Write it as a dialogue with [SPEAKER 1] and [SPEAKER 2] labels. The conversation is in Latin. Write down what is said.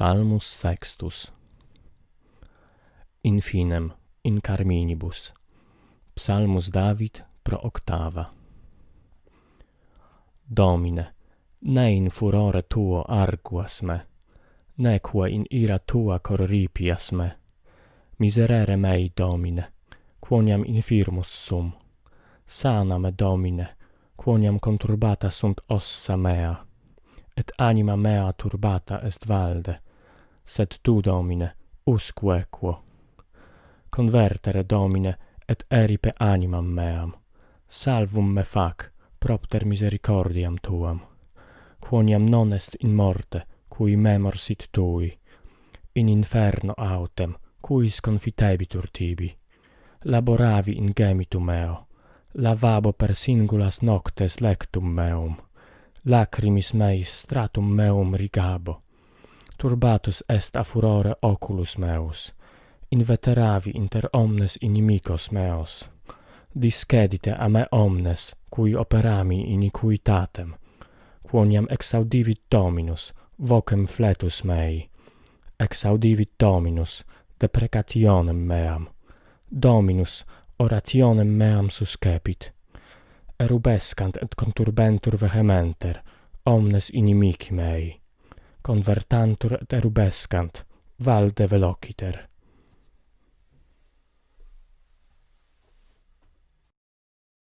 [SPEAKER 1] Psalmus sextus. In finem, in carminibus. Psalmus David pro octava. Domine, ne in furore tuo arguas me, neque in ira tua corripias me. Miserere mei, Domine, quoniam infirmus sum. Sana me, Domine, quoniam conturbata sunt ossa mea et anima mea turbata est valde sed tu, Domine, usque quo. Convertere, Domine, et eripe animam meam. Salvum me fac, propter misericordiam tuam. Quoniam non est in morte, cui memor sit tui. In inferno autem, cuis confitebitur tibi. Laboravi in gemitum meo, lavabo per singulas noctes lectum meum. Lacrimis meis stratum meum rigabo turbatus est a furore oculus meus, inveteravi inter omnes inimicos meos. Discedite a me omnes, cui operami iniquitatem, quoniam exaudivit Dominus, vocem fletus mei. Exaudivit Dominus, deprecationem meam. Dominus, orationem meam suscepit. Erubescant et conturbentur vehementer, omnes inimici mei convertantur erubescant valde velociter